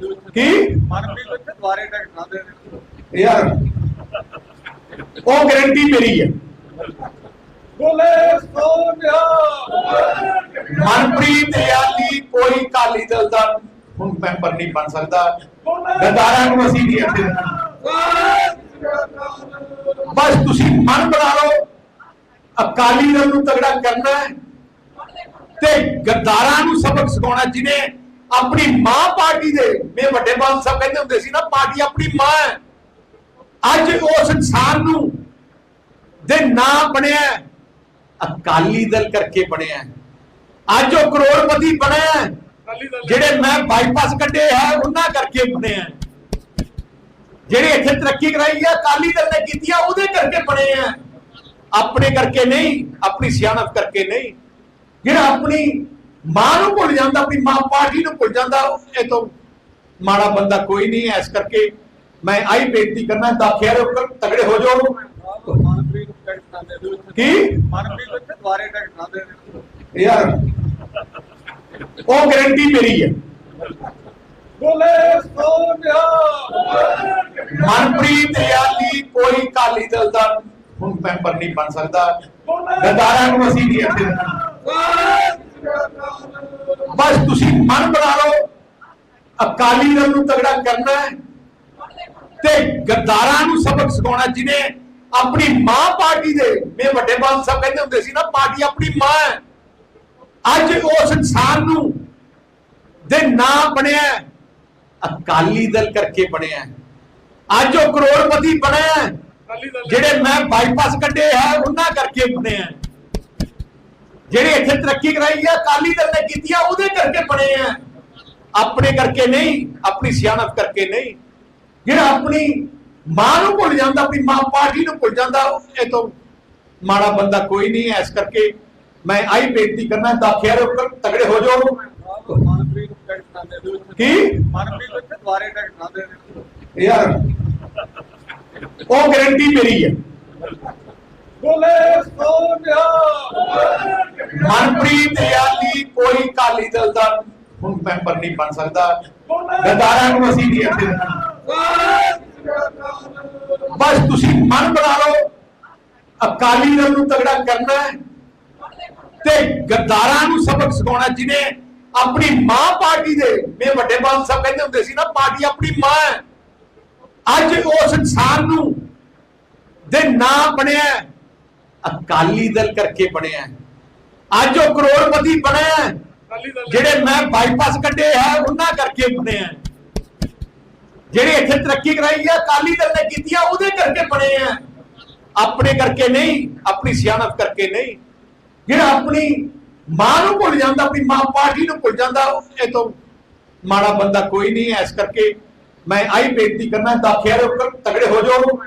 ਕੀ? ਮਨਪ੍ਰੀਤ ਇੱਥੇ ਦੁਆਰੇ ਟਿਕਟਾਂ ਦੇ ਯਾਰ ਉਹ ਗਾਰੰਟੀ ਮੇਰੀ ਹੈ। ਬੋਲੇ ਸੋਨਿਆ। ਮਨਪ੍ਰੀਤ ਯਾਲੀ ਕੋਈ ਕਾਲੀ ਦਲ ਦਾ ਹੁਣ ਮੈਂਬਰ ਨਹੀਂ ਬਣ ਸਕਦਾ। ਗਦਾਰਾਂ ਨੂੰ ਅਸੀਂ ਨਹੀਂ ਇੱਥੇ। ਬਸ ਤੁਸੀਂ ਮਨ ਬਣਾ ਲਓ। ਅਕਾਲੀ ਦਲ ਨੂੰ ਤਗੜਾ ਕਰਨਾ ਹੈ। ਤੇ ਗਦਾਰਾਂ ਨੂੰ ਸਬਕ ਸਿਖਾਉਣਾ ਜਿਹਨੇ ਆਪਣੀ ਮਾਂ ਪਾਰਟੀ ਦੇ ਮੇ ਵੱਡੇ ਬਾਲ ਸਾਹਿਬ ਕਹਿੰਦੇ ਹੁੰਦੇ ਸੀ ਨਾ ਪਾਰਟੀ ਆਪਣੀ ਮਾਂ ਹੈ। ਅੱਜ ਉਸ ਇਨਸਾਨ ਨੂੰ ਦੇ ਨਾਂ ਬਣਿਆ ਅਕਾਲੀ ਦਲ ਕਰਕੇ ਬਣਿਆ ਅੱਜ ਉਹ ਕਰੋੜਪਤੀ ਬਣਿਆ ਜਿਹੜੇ ਮੈਂ ਬਾਈਪਾਸ ਕੱਢੇ ਹੈ ਉਹਨਾਂ ਕਰਕੇ ਬਣਿਆ ਜਿਹੜੇ ਇੱਥੇ ਤਰੱਕੀ ਕਰਾਈ ਹੈ ਅਕਾਲੀ ਦਲ ਨੇ ਕੀਤੀ ਆ, ਉਹਦੇ ਕਰਕੇ ਬਣੇ ਆ ਆਪਣੇ ਕਰਕੇ ਨਹੀਂ, ਆਪਣੀ ਸਿਆਣਪ ਕਰਕੇ ਨਹੀਂ। ਜਿਹੜਾ ਆਪਣੀ ਮਾਂ ਨੂੰ ਭੁੱਲ ਜਾਂਦਾ, ਆਪਣੀ ਮਾਂ ਪਾਰਟੀ ਨੂੰ ਭੁੱਲ ਜਾਂਦਾ, ਇਹ ਤੋਂ ਮਾੜਾ ਬੰਦਾ ਕੋਈ ਨਹੀਂ ਇਸ ਕਰਕੇ ਮੈਂ ਆਈ ਬੇਨਤੀ ਕਰਨਾ ਦਾਖਿਆਰੇ ਉੱਪਰ ਤਗੜੇ ਹੋ ਜਾਓ ਦੇ। ਕੀ? ਮਨਪ੍ਰੀਤ ਇੱਥੇ ਦੁਆਰੇ ਟਿਕਟਾਂ ਦੇ ਨੇ ਯਾਰ ਉਹ ਗਾਰੰਟੀ ਮੇਰੀ ਹੈ। ਬੋਲੇ ਸੋਨਿਆ। ਮਨਪ੍ਰੀਤ ਯਾਲੀ ਕੋਈ ਕਾਲੀ ਦਲ ਦਾ ਹੁਣ ਮੈਂਬਰ ਨਹੀਂ ਬਣ ਸਕਦਾ। ਗਦਾਰਾਂ ਨੂੰ ਅਸੀਂ ਨਹੀਂ ਇੱਥੇ। ਬਸ ਤੁਸੀਂ ਮਨ ਬਣਾ ਅਕਾਲੀ ਦਲ ਨੂੰ ਤਗੜਾ ਕਰਨਾ ਹੈ। ਤੇ ਗਦਾਰਾਂ ਨੂੰ ਸਬਕ ਸਿਖਾਉਣਾ ਜਿਹਨੇ ਆਪਣੀ ਮਾਂ ਪਾਰਟੀ ਦੇ ਮੇ ਵੱਡੇ ਬਾਲ ਸਾਹਿਬ ਕਹਿੰਦੇ ਹੁੰਦੇ ਸੀ ਨਾ ਪਾਰਟੀ ਆਪਣੀ ਮਾਂ ਹੈ। ਅੱਜ ਉਸ ਇਨਸਾਨ ਨੂੰ ਦੇ ਨਾਂ ਬਣਿਆ ਹੈ, ਅਕਾਲੀ ਦਲ ਕਰਕੇ ਬਣਿਆ ਹੈ। ਅੱਜ ਉਹ ਕਰੋੜਪਤੀ ਬਣਿਆ ਹੈ, ਜਿਹੜੇ ਮੈਂ ਬਾਈਪਾਸ ਕੱਢੇ ਹੈ ਉਹਨਾਂ ਕਰਕੇ ਬਣਿਆ ਹੈ। ਜਿਹੜੇ ਇੱਥੇ ਤਰੱਕੀ ਕਰਾਈ ਹੈ ਅਕਾਲੀ ਦਲ ਨੇ ਕੀਤੀ ਆ ਉਹਦੇ ਕਰਕੇ ਬਣੇ ਆ ਆਪਣੇ ਕਰਕੇ ਨਹੀਂ ਆਪਣੀ ਸਿਆਣਪ ਕਰਕੇ ਨਹੀਂ। ਜਿਹੜਾ ਆਪਣੀ ਮਾਂ ਨੂੰ ਭੁੱਲ ਜਾਂਦਾ ਆਪਣੀ ਮਾਂ ਪਾਰਟੀ ਨੂੰ ਭੁੱਲ ਜਾਂਦਾ ਇਹ ਤੋਂ ਮਾੜਾ ਬੰਦਾ ਕੋਈ ਨਹੀਂ ਹੈ। ਇਸ ਕਰਕੇ ਮੈਂ ਆਈ ਬੇਨਤੀ ਕਰਨਾ ਦਾਖਿਆਰੇ ਉੱਪਰ ਤਗੜੇ ਹੋ ਜਾਓ। ਕੀ? ਮਨਪ੍ਰੀਤ ਇੱਥੇ ਦੁਆਰੇ ਟਿਕਟਾਂ ਦੇ ਨੇ ਯਾਰ ਉਹ ਗਾਰੰਟੀ ਮੇਰੀ ਹੈ। ਬੋਲੇ ਸੋਨਿਆ। ਮਨਪ੍ਰੀਤ ਯਾਲੀ ਕੋਈ ਕਾਲੀ ਦਲ ਦਾ ਮੈਂਬਰ ਨਹੀਂ ਬਣ ਸਕਦਾ। ਗਦਾਰਾਂ ਨੂੰ ਅਸੀਂ ਨਹੀਂ ਇੱਥੇ ਬਸ ਤੁਸੀਂ ਮਨ ਬਣਾ ਲਓ। ਅਕਾਲੀ ਦਲ ਨੂੰ ਤਗੜਾ ਕਰਨਾ ਹੈ। ਤੇ ਗਦਾਰਾਂ ਨੂੰ ਸਬਕ ਸਿਖਾਉਣਾ ਜਿਹਨੇ ਆਪਣੀ ਮਾਂ ਪਾਰਟੀ ਦੇ ਮੇ ਵੱਡੇ ਬਾਲ ਸਾਹਿਬ ਕਹਿੰਦੇ ਹੁੰਦੇ ਸੀ ਨਾ, ਪਾਰਟੀ ਆਪਣੀ ਮਾਂ ਹੈ। ਅੱਜ ਉਸ ਇਨਸਾਨ ਨੂੰ ਦੇ ਨਾਂ ਬਣਿਆ ਅਕਾਲੀ ਦਲ ਕਰਕੇ ਬਣਿਆ ਅੱਜ ਉਹ ਕਰੋੜਪਤੀ ਬਣਿਆ ਜਿਹੜੇ ਮੈਂ ਬਾਈਪਾਸ ਕੱਢੇ ਹੈ ਉਹਨਾਂ ਕਰਕੇ ਬਣਿਆ ਹੈ। ਜਿਹੜੇ ਇੱਥੇ ਤਰੱਕੀ ਕਰਾਈ ਹੈ ਅਕਾਲੀ ਦਲ ਨੇ ਕੀਤੀ ਆ, ਉਹਦੇ ਕਰਕੇ ਬਣੇ ਆ। ਆਪਣੇ ਕਰਕੇ ਨਹੀਂ, ਆਪਣੀ ਸਿਆਣਪ ਕਰਕੇ ਨਹੀਂ। ਜਿਹੜਾ ਆਪਣੀ ਮਾਂ ਨੂੰ ਭੁੱਲ ਜਾਂਦਾ, ਆਪਣੀ ਮਾਂ ਪਾਰਟੀ ਨੂੰ ਭੁੱਲ ਜਾਂਦਾ, ਇਹ ਤੋਂ ਮਾੜਾ ਬੰਦਾ ਕੋਈ ਨਹੀਂ ਹੈ। ਇਸ ਕਰਕੇ ਮੈਂ ਆਈ ਬੇਨਤੀ ਕਰਨਾ ਦਾਖਿਆਰੇ ਉੱਪਰ ਤਗੜੇ ਹੋ ਜਾਓ।